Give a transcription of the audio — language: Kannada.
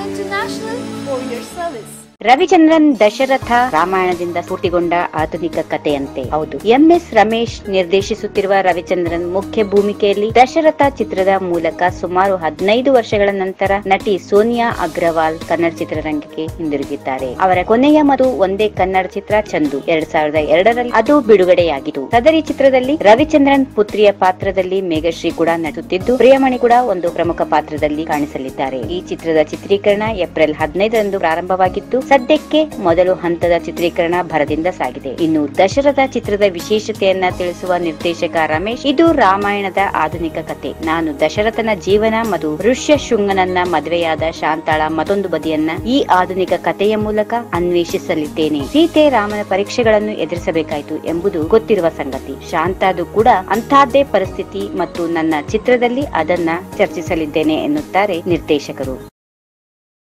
and International for your service. Ravichandran Dasharatha ರಾಮಾಯಣದಿಂದ ಸ್ಫೂರ್ತಿಗೊಂಡ ಆಧುನಿಕ ಕಥೆಯಂತೆ. ಹೌದು. ಎಂ ಎಸ್ ರಮೇಶ್ ನಿರ್ದೇಶಿಸುತ್ತಿರುವ ರವಿಚಂದ್ರನ್ ಮುಖ್ಯ ಭೂಮಿಕೆಯಲ್ಲಿ ದಶರಥ ಚಿತ್ರದ ಮೂಲಕ ಸುಮಾರು ಹದಿನೈದು ವರ್ಷಗಳ ನಂತರ ನಟಿ ಸೋನಿಯಾ ಅಗ್ರವಾಲ್ ಕನ್ನಡ ಚಿತ್ರರಂಗಕ್ಕೆ ಹಿಂದಿರುಗಿದ್ದಾರೆ. ಅವರ ಕೊನೆಯ ಮತ್ತು ಒಂದೇ ಕನ್ನಡ ಚಿತ್ರ ಚಂದು. ಎರಡ್ ಸಾವಿರದ ಎರಡರಲ್ಲಿ ಅದು ಬಿಡುಗಡೆಯಾಗಿತ್ತು. ಸದರಿ ಚಿತ್ರದಲ್ಲಿ ರವಿಚಂದ್ರನ್ ಪುತ್ರಿಯ ಪಾತ್ರದಲ್ಲಿ ಮೇಘಶ್ರೀ ಕೂಡ ನಟಿಸುತ್ತಿದ್ದು, ಪ್ರಿಯಮಣಿ ಕೂಡ ಒಂದು ಪ್ರಮುಖ ಪಾತ್ರದಲ್ಲಿ ಕಾಣಿಸಲಿದ್ದಾರೆ. ಈ ಚಿತ್ರದ ಚಿತ್ರೀಕರಣ ಏಪ್ರಿಲ್ ಹದಿನೈದರಂದು ಪ್ರಾರಂಭವಾಗಿದ್ದು ಸದ್ಯಕ್ಕೆ ಮೊದಲು ಹಂತದ ಚಿತ್ರೀಕರಣ ಭರದಿಂದ ಸಾಗಿದೆ. ಇನ್ನು ದಶರಥ ಚಿತ್ರದ ವಿಶೇಷತೆಯನ್ನ ತಿಳಿಸುವ ನಿರ್ದೇಶಕ ರಮೇಶ್, ಇದು ರಾಮಾಯಣದ ಆಧುನಿಕ ಕತೆ. ನಾನು ದಶರಥನ ಜೀವನ ಮತ್ತು ಋಷ್ಯ ಶೃಂಗನನ್ನ ಮದುವೆಯಾದ ಶಾಂತಾಳ ಮತ್ತೊಂದು ಬದಿಯನ್ನ ಈ ಆಧುನಿಕ ಕಥೆಯ ಮೂಲಕ ಅನ್ವೇಷಿಸಲಿದ್ದೇನೆ. ಸೀತೆ ರಾಮನ ಪರೀಕ್ಷೆಗಳನ್ನು ಎದುರಿಸಬೇಕಾಯಿತು ಎಂಬುದು ಗೊತ್ತಿರುವ ಸಂಗತಿ. ಶಾಂತಾದು ಕೂಡ ಅಂತಹದ್ದೇ ಪರಿಸ್ಥಿತಿ ಮತ್ತು ನನ್ನ ಚಿತ್ರದಲ್ಲಿ ಅದನ್ನ ಚರ್ಚಿಸಲಿದ್ದೇನೆ ಎನ್ನುತ್ತಾರೆ ನಿರ್ದೇಶಕರು.